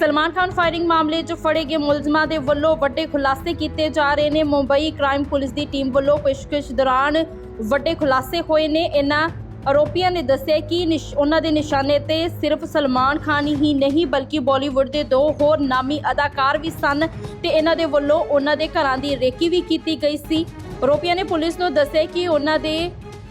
Salman Khan firing ਮਾਮਲੇ 'ਚ ਫੜੇ ਗਏ ਮੁਲਜ਼ਮਾਂ ਦੇ ਵੱਲੋਂ ਵੱਡੇ ਖੁਲਾਸੇ ਕੀਤੇ ਜਾ ਰਹੇ ਨੇ। ਮੁੰਬਈ ਕ੍ਰਾਈਮ ਪੁਲਿਸ ਦੀ ਟੀਮ ਵੱਲੋਂ ਪੁੱਛਗਿੱਛ ਦੌਰਾਨ ਵੱਡੇ ਖੁਲਾਸੇ ਹੋਏ ਨੇ। ਇਹਨਾਂ ਆਰੋਪੀਆਂ ਨੇ ਦੱਸਿਆ ਕਿ ਉਹਨਾਂ ਦੇ ਨਿਸ਼ਾਨੇ ਤੇ ਸਿਰਫ ਸਲਮਾਨ ਖਾਨ ਹੀ ਨਹੀਂ, ਬਲਕਿ ਬਾਲੀਵੁੱਡ ਦੇ ਦੋ ਹੋਰ ਨਾਮੀ ਅਦਾਕਾਰ ਵੀ ਸਨ ਤੇ ਇਹਨਾਂ ਦੇ ਵੱਲੋਂ ਉਹਨਾਂ ਦੇ ਘਰਾਂ ਦੀ ਰੇਕੀ ਵੀ ਕੀਤੀ ਗਈ ਸੀ। ਆਰੋਪੀਆਂ ਨੇ ਪੁਲਿਸ ਨੂੰ ਦੱਸਿਆ ਕਿ ਉਹਨਾਂ ਦੇ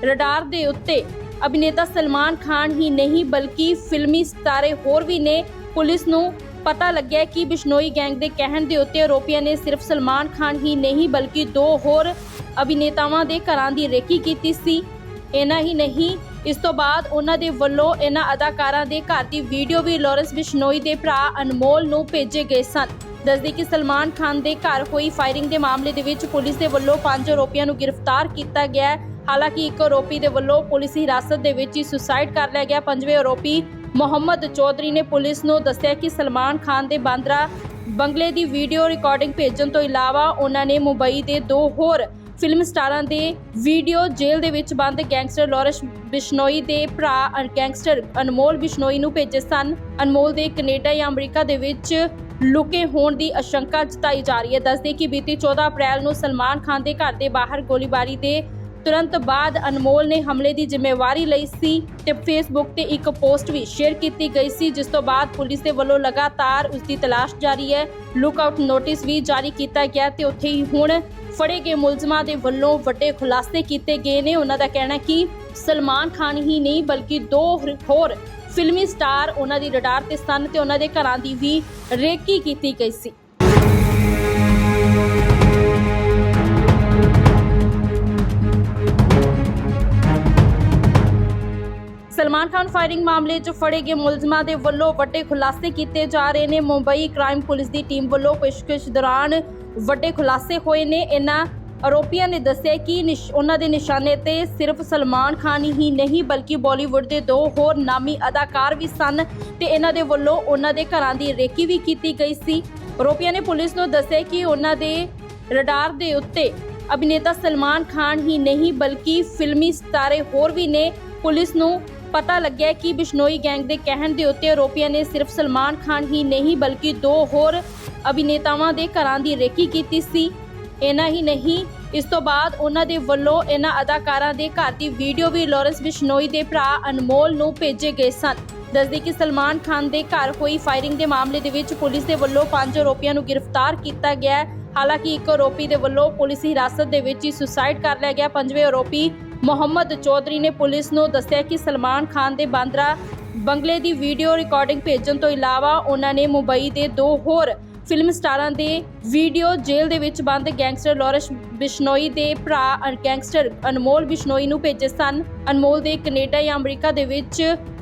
ਰਡਾਰ ਦੇ ਉੱਤੇ ਅਭਿਨੇਤਾ ਸਲਮਾਨ ਖਾਨ ਹੀ ਨਹੀਂ, ਬਲਕਿ ਫਿਲਮੀ ਸਿਤਾਰੇ ਹੋਰ ਵੀ ਨੇ। ਪੁਲਿਸ ਨੂੰ ਪਤਾ ਲੱਗਿਆ ਕਿ ਬਿਸ਼ਨੋਈ ਗੈਂਗ ਦੇ ਕਹਿਣ ਦੇ ਉੱਤੇ ਆਰੋਪੀਆਂ ਨੇ ਸਿਰਫ ਸਲਮਾਨ ਖਾਨ ਹੀ ਨਹੀਂ, ਬਲਕਿ ਦੋ ਹੋਰ ਅਭਿਨੇਤਾਵਾਂ ਦੇ ਘਰਾਂ ਦੀ ਰੇਕੀ ਕੀਤੀ ਸੀ। ਇਹਨਾਂ ਹੀ ਨਹੀਂ, ਇਸ ਤੋਂ ਬਾਅਦ ਉਹਨਾਂ ਦੇ ਵੱਲੋਂ ਇਹਨਾਂ ਅਦਾਕਾਰਾਂ ਦੇ ਘਰ ਦੀ ਵੀਡੀਓ ਵੀ ਲਾਰੈਂਸ ਬਿਸ਼ਨੋਈ ਦੇ ਭਰਾ ਅਨਮੋਲ ਨੂੰ ਭੇਜੇ ਗਏ ਸਨ। ਦੱਸਦੇ ਕਿ ਸਲਮਾਨ ਖਾਨ ਦੇ ਘਰ ਹੋਈ ਫਾਇਰਿੰਗ ਦੇ ਮਾਮਲੇ ਦੇ ਵਿੱਚ ਪੁਲਿਸ ਦੇ ਵੱਲੋਂ ਪੰਜ ਆਰੋਪੀਆਂ ਨੂੰ ਗ੍ਰਿਫਤਾਰ ਕੀਤਾ ਗਿਆ ਹਾਲਾਂਕਿ ਇੱਕ ਆਰੋਪੀ ਦੇ ਵੱਲੋਂ ਪੁਲਿਸ ਹਿਰਾਸਤ ਦੇ ਵਿੱਚ ਹੀ ਸੁਸਾਈਡ ਕਰ ਲਿਆ ਗਿਆ। ਪੰਜਵੇਂ ਆਰੋਪੀ ਮੁਹੰਮਦ ਚੌਧਰੀ ਨੇ ਪੁਲਿਸ ਨੂੰ ਦੱਸਿਆ ਕਿ ਸਲਮਾਨ ਖਾਨ ਦੇ ਬਾਂਦਰਾ ਬੰਗਲੇ ਦੀ ਵੀਡੀਓ ਰਿਕਾਰਡਿੰਗ ਭੇਜਣ ਤੋਂ ਇਲਾਵਾ ਉਹਨਾਂ ਨੇ ਮੁੰਬਈ ਦੇ ਦੋ ਹੋਰ ਫਿਲਮ ਸਟਾਰਾਂ ਦੇ ਵੀਡੀਓ ਜੇਲ੍ਹ ਦੇ ਵਿੱਚ ਬੰਦ ਗੈਂਗਸਟਰ ਲਾਰੈਂਸ ਬਿਸ਼ਨੋਈ ਦੇ ਭਰਾ ਗੈਂਗਸਟਰ ਅਨਮੋਲ ਬਿਸ਼ਨੋਈ ਨੂੰ ਭੇਜੇ ਸਨ। ਅਨਮੋਲ ਦੇ ਕੈਨੇਡਾ ਜਾਂ ਅਮਰੀਕਾ ਦੇ ਵਿੱਚ ਲੁਕੇ ਹੋਣ ਦੀ ਆਸ਼ੰਕਾ ਜਤਾਈ ਜਾ ਰਹੀ ਹੈ। ਦੱਸਦੇ ਕਿ ਬੀਤੀ 14 ਅਪ੍ਰੈਲ ਨੂੰ ਸਲਮਾਨ ਖਾਨ ਦੇ ਘਰ ਦੇ ਬਾਹਰ ਗੋਲੀਬਾਰੀ ਦੇ ਤੁਰੰਤ ਬਾਅਦ ਅਨਮੋਲ ਨੇ ਹਮਲੇ ਦੀ ਜ਼ਿੰਮੇਵਾਰੀ ਲਈ ਸੀ ਤੇ ਫੇਸਬੁੱਕ ਤੇ ਇੱਕ ਪੋਸਟ ਵੀ ਸ਼ੇਅਰ ਕੀਤੀ ਗਈ ਸੀ, ਜਿਸ ਤੋਂ ਬਾਅਦ ਪੁਲਿਸ ਦੇ ਵੱਲੋਂ ਲਗਾਤਾਰ ਉਸ ਦੀ ਤਲਾਸ਼ ਜਾਰੀ ਹੈ। ਲੁੱਕਆਊਟ ਨੋਟਿਸ ਵੀ ਜਾਰੀ ਕੀਤਾ ਗਿਆ ਤੇ ਉੱਥੇ ਹੀ ਹੁਣ ਫੜੇ ਗਏ ਮੁਲਜ਼ਮਾਂ ਦੇ ਵੱਲੋਂ ਵੱਡੇ ਖੁਲਾਸੇ ਕੀਤੇ ਗਏ ਨੇ। ਉਹਨਾਂ ਦਾ ਕਹਿਣਾ ਕਿ ਸਲਮਾਨ ਖਾਨ ਹੀ ਨਹੀਂ, ਬਲਕਿ ਦੋ ਹੋਰ- ਹੋਰ ਫਿਲਮੀ ਸਟਾਰ ਉਹਨਾਂ ਦੀ ਰਡਾਰ ਤੇ ਸਨ ਤੇ ਉਹਨਾਂ ਦੇ ਘਰਾਂ ਦੀ ਵੀ ਰੇਕੀ ਕੀਤੀ ਗਈ ਸੀ। ਸਲਮਾਨ ਖਾਨ ਫਾਇਰਿੰਗ ਮਾਮਲੇ 'ਚ ਫੜੇ ਗਏ ਮੁਲਜ਼ਮਾਂ ਦੇ ਵੱਲੋਂ ਵੱਡੇ ਖੁਲਾਸੇ ਕੀਤੇ ਜਾ ਰਹੇ ਨੇ। ਮੁੰਬਈ ਕ੍ਰਾਈਮ ਪੁਲਿਸ ਦੀ ਟੀਮ ਵੱਲੋਂ ਪੁੱਛਗਿੱਛ ਦੌਰਾਨ ਵੱਡੇ ਖੁਲਾਸੇ ਹੋਏ ਨੇ। ਇਹਨਾਂ ਆਰੋਪੀਆਂ ਨੇ ਦੱਸਿਆ ਕਿ ਉਹਨਾਂ ਦੇ ਨਿਸ਼ਾਨੇ ਤੇ ਸਿਰਫ ਸਲਮਾਨ ਖਾਨ ਹੀ ਨਹੀਂ, ਬਲਕਿ ਬਾਲੀਵੁੱਡ ਦੇ ਦੋ ਹੋਰ ਨਾਮੀ ਅਦਾਕਾਰ ਵੀ ਸਨ ਤੇ ਇਹਨਾਂ ਦੇ ਵੱਲੋਂ ਉਹਨਾਂ ਦੇ ਘਰਾਂ ਦੀ ਰੇਕੀ ਵੀ ਕੀਤੀ ਗਈ ਸੀ। ਆਰੋਪੀਆਂ ਨੇ ਪੁਲਿਸ ਨੂੰ ਦੱਸਿਆ ਕਿ ਉਹਨਾਂ ਦੇ ਰਡਾਰ ਦੇ ਉੱਤੇ ਅਭਿਨੇਤਾ ਸਲਮਾਨ ਖਾਨ ਹੀ ਨਹੀਂ, ਬਲਕਿ ਫਿਲਮੀ ਸਿਤਾਰੇ ਹੋਰ ਵੀ ਨੇ। ਪੁਲਿਸ ਨੂੰ ਪਤਾ ਲੱਗਿਆ ਕਿ ਬਿਸ਼ਨੋਈ ਗੈਂਗ ਦੇ ਕਹਿਣ ਦੇ ਉੱਤੇ ਆਰੋਪੀਆਂ ਨੇ ਸਿਰਫ ਸਲਮਾਨ ਖਾਨ ਹੀ ਨਹੀਂ, ਬਲਕਿ ਦੋ ਹੋਰ ਅਭਿਨੇਤਾਵਾਂ ਦੇ ਘਰਾਂ ਦੀ ਰੇਕੀ ਕੀਤੀ ਸੀ। ਇਹਨਾਂ ਹੀ ਨਹੀਂ, ਇਸ ਤੋਂ ਬਾਅਦ ਉਹਨਾਂ ਦੇ ਵੱਲੋਂ ਇਹਨਾਂ ਅਦਾਕਾਰਾਂ ਦੇ ਘਰ ਦੀ ਵੀਡੀਓ ਵੀ ਲਾਰੈਂਸ ਬਿਸ਼ਨੋਈ ਦੇ ਭਰਾ ਅਨਮੋਲ ਨੂੰ ਭੇਜੇ ਗਏ ਸਨ। ਦੱਸਦੇ ਕਿ ਸਲਮਾਨ ਖਾਨ ਦੇ ਘਰ ਹੋਈ ਫਾਇਰਿੰਗ ਦੇ ਮਾਮਲੇ ਦੇ ਵਿੱਚ ਪੁਲਿਸ ਦੇ ਵੱਲੋਂ ਪੰਜ ਆਰੋਪੀਆਂ ਨੂੰ ਗ੍ਰਿਫਤਾਰ ਕੀਤਾ ਗਿਆ ਹਾਲਾਂਕਿ ਇੱਕ ਆਰੋਪੀ ਦੇ ਵੱਲੋਂ ਪੁਲਿਸ ਹਿਰਾਸਤ ਦੇ ਵਿੱਚ ਹੀ ਸੁਸਾਈਡ ਕਰ ਲਿਆ ਗਿਆ। ਪੰਜਵੇਂ ਆਰੋਪੀ ਮੁਹੰਮਦ ਚੌਧਰੀ ਨੇ ਪੁਲਿਸ ਨੂੰ ਦੱਸਿਆ ਕਿ ਸਲਮਾਨ ਖਾਨ ਦੇ ਬਾਂਦਰਾ ਬੰਗਲੇ ਦੀ ਵੀਡੀਓ ਰਿਕਾਰਡਿੰਗ ਭੇਜਣ ਤੋਂ ਇਲਾਵਾ ਉਹਨਾਂ ਨੇ ਮੁੰਬਈ ਦੇ ਦੋ ਹੋਰ ਫਿਲਮ ਸਟਾਰਾਂ ਦੇ ਵੀਡੀਓ ਜੇਲ੍ਹ ਦੇ ਵਿੱਚ ਬੰਦ ਗੈਂਗਸਟਰ ਲਾਰੈਂਸ ਬਿਸ਼ਨੋਈ ਦੇ ਭਰਾ ਗੈਂਗਸਟਰ ਅਨਮੋਲ ਬਿਸ਼ਨੋਈ ਨੂੰ ਭੇਜੇ ਸਨ। ਅਨਮੋਲ ਦੇ ਕੈਨੇਡਾ ਜਾਂ ਅਮਰੀਕਾ ਦੇ ਵਿੱਚ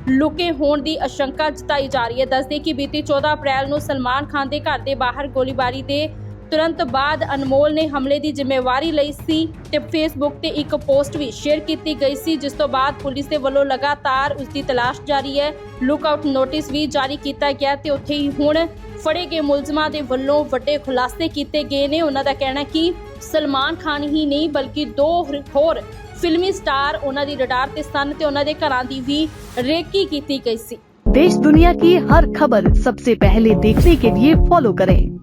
ਲੁਕੇ ਹੋਣ ਦੀ ਆਸ਼ੰਕਾ ਜਤਾਈ ਜਾ ਰਹੀ ਹੈ। ਦੱਸਦੇ ਕਿ ਬੀਤੀ 14 ਅਪ੍ਰੈਲ ਨੂੰ ਸਲਮਾਨ ਖਾਨ ਦੇ ਘਰ ਦੇ ਬਾਹਰ ਗੋਲੀਬਾਰੀ ਦੇ ਤੁਰੰਤ ਬਾਅਦ ਅਨਮੋਲ ਨੇ ਹਮਲੇ ਦੀ ਜ਼ਿੰਮੇਵਾਰੀ ਲਈ ਸੀ ਤੇ ਫੇਸਬੁੱਕ ਤੇ ਇੱਕ ਪੋਸਟ ਵੀ ਸ਼ੇਅਰ ਕੀਤੀ ਗਈ ਸੀ ਜਿਸ ਤੋਂ ਬਾਅਦ ਪੁਲਿਸ ਦੇ ਵੱਲੋਂ ਲਗਾਤਾਰ ਉਸ ਦੀ ਤਲਾਸ਼ ਜਾਰੀ ਹੈ ਲੁੱਕਆਊਟ ਨੋਟਿਸ ਵੀ ਜਾਰੀ ਕੀਤਾ ਗਿਆ ਤੇ ਉੱਥੇ ਹੀ ਹੁਣ ਫੜੇ ਗਏ ਮੁਲਜ਼ਮਾਂ ਦੇ ਵੱਲੋਂ ਵੱਡੇ ਖੁਲਾਸੇ ਕੀਤੇ ਗਏ ਨੇ ਉਹਨਾਂ ਦਾ ਕਹਿਣਾ ਹੈ ਕਿ ਸਲਮਾਨ ਖਾਨ ਹੀ ਨਹੀਂ ਬਲਕਿ ਦੋ ਹੋਰ- ਹੋਰ ਫਿਲਮੀ ਸਟਾਰ ਉਹਨਾਂ ਦੀ ਰਡਾਰ ਤੇ ਸਨ ਤੇ ਉਹਨਾਂ ਦੇ ਘਰਾਂ ਦੀ ਵੀ ਰੇਕੀ ਕੀਤੀ ਗਈ ਸੀ देश दुनिया की हर खबर सबसे पहले देखने के लिए फॉलो करें